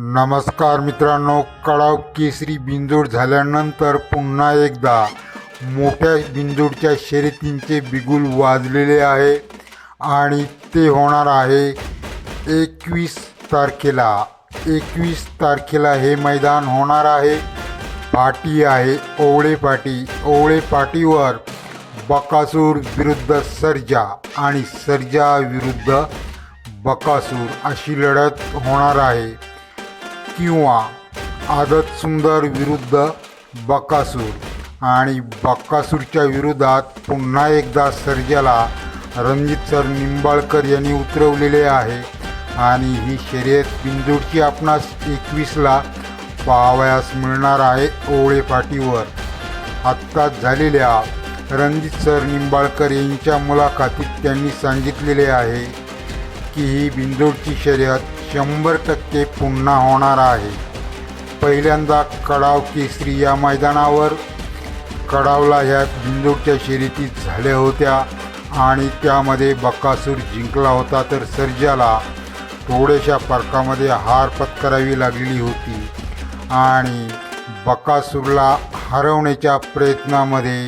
नमस्कार मित्रांनो कडाव केसरी बिंजोड झाल्यानंतर पुन्हा एकदा मोठ्या बिंजोडच्या शर्यतींचे बिगुल वाजलेले आहे आणि ते होणार आहे एकवीस तारखेला. एकवीस तारखेला हे मैदान होणार आहे. पाटी आहे ओवळे पाटी. ओवळे पाटीवर बकासूर विरुद्ध सर्जा आणि सर्जा विरुद्ध बकासूर अशी लढत होणार आहे. किंवा आदत सुंदर विरुद्ध बकासूर. आणि बकासूरच्या विरोधात पुन्हा एकदा सर्जाला रणजित सर निंबाळकर यांनी उतरवलेले आहे. आणि ही शर्यत बिंदूडची आपणास एकवीसला पाहावयास मिळणार आहे ओवळे पाटीवर. आत्ताच झालेल्या रणजित सर निंबाळकर यांच्या मुलाखतीत त्यांनी सांगितलेले आहे की ही बिंदोडची शर्यत शंभर टक्के पुन्हा होणार आहे. पहिल्यांदा कडाव केसरी या मैदानावर. कडावला ह्या बिंदोडच्या शर्यतीत झाल्या होत्या आणि त्यामध्ये बकासूर जिंकला होता तर सर्जाला थोड्याशा फरकामध्ये हार पत्करावी लागलेली होती आणि बकासूरला हरवण्याच्या प्रयत्नामध्ये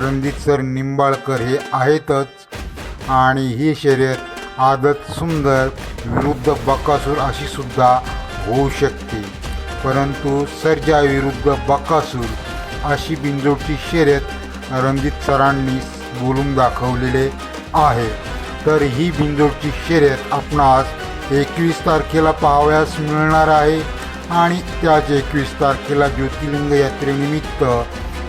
रणजित सर निंबाळकर हे आहेतच आणि ही शर्यत आदत सुंदर विरुद्ध बकासूर अशी सुद्धा होऊ शकते. परंतु सर्जा विरुद्ध बकासूर अशी बिंजोडची शर्यत रणजित सरांनी बोलून दाखवलेले आहे. तर ही बिंजोडची शर्यत आपणास एकवीस तारखेला पाहावयास मिळणार आहे आणि त्याच एकवीस तारखेला ज्योतिर्लिंग यात्रेनिमित्त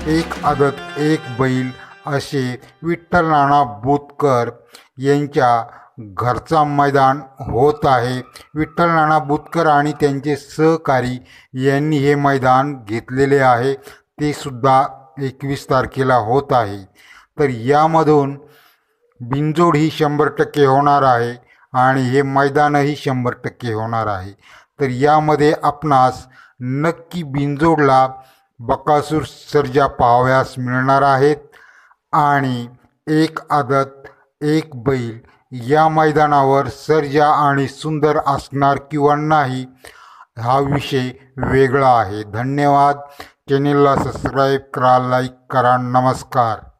एक आदत एक बैल असे विठ्ठल राणा बोतकर यांच्या घरचा मैदान होत आहे. विठ्ठल नाना बुतकर आणि त्यांचे सहकारी यांनी हे मैदान घेतलेले आहे. ते सुद्धा एकवीस तारखेला होत आहे. तर यामधून बिंजोड ही शंभर टक्के होणार आहे आणि हे मैदानही शंभर टक्के होणार आहे. तर यामध्ये आपणास नक्की बिंजोडला बकासूर सर्जा पाहावयास मिळणार आहेत. आणि एक आदत एक बैल या मैदानावर सर्जा आणि सुंदर असणार किंवा नाही हा विषय वेगळा आहे. धन्यवाद. चॅनेलला सबस्क्राईब करा लाईक करा. नमस्कार.